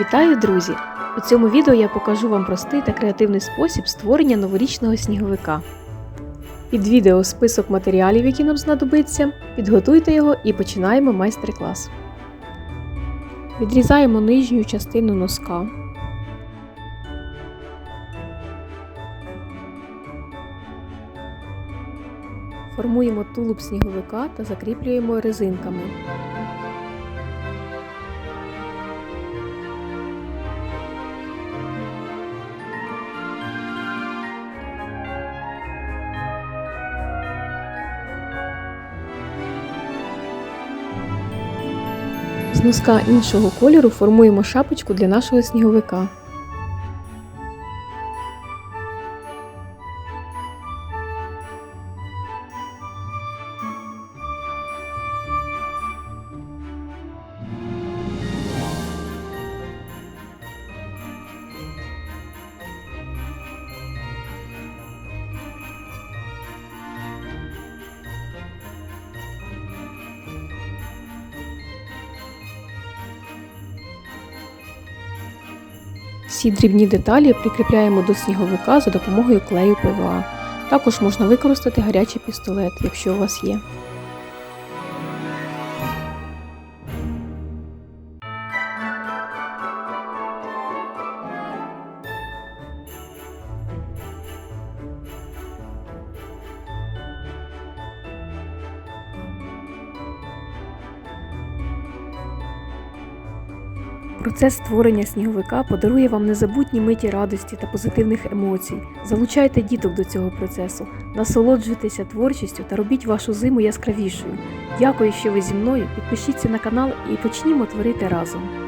Вітаю, друзі! У цьому відео я покажу вам простий та креативний спосіб створення новорічного сніговика. Під відео список матеріалів, які нам знадобиться, підготуйте його і починаємо майстер-клас. Відрізаємо нижню частину носка. Формуємо тулуб сніговика та закріплюємо резинками. З іншого кольору формуємо шапочку для нашого сніговика. Всі дрібні деталі прикріпляємо до сніговика за допомогою клею ПВА. Також можна використати гарячий пістолет, якщо у вас є. Процес створення сніговика подарує вам незабутні миті радості та позитивних емоцій. Залучайте діток до цього процесу, насолоджуйтеся творчістю та робіть вашу зиму яскравішою. Дякую, що ви зі мною. Підпишіться на канал і почнімо творити разом.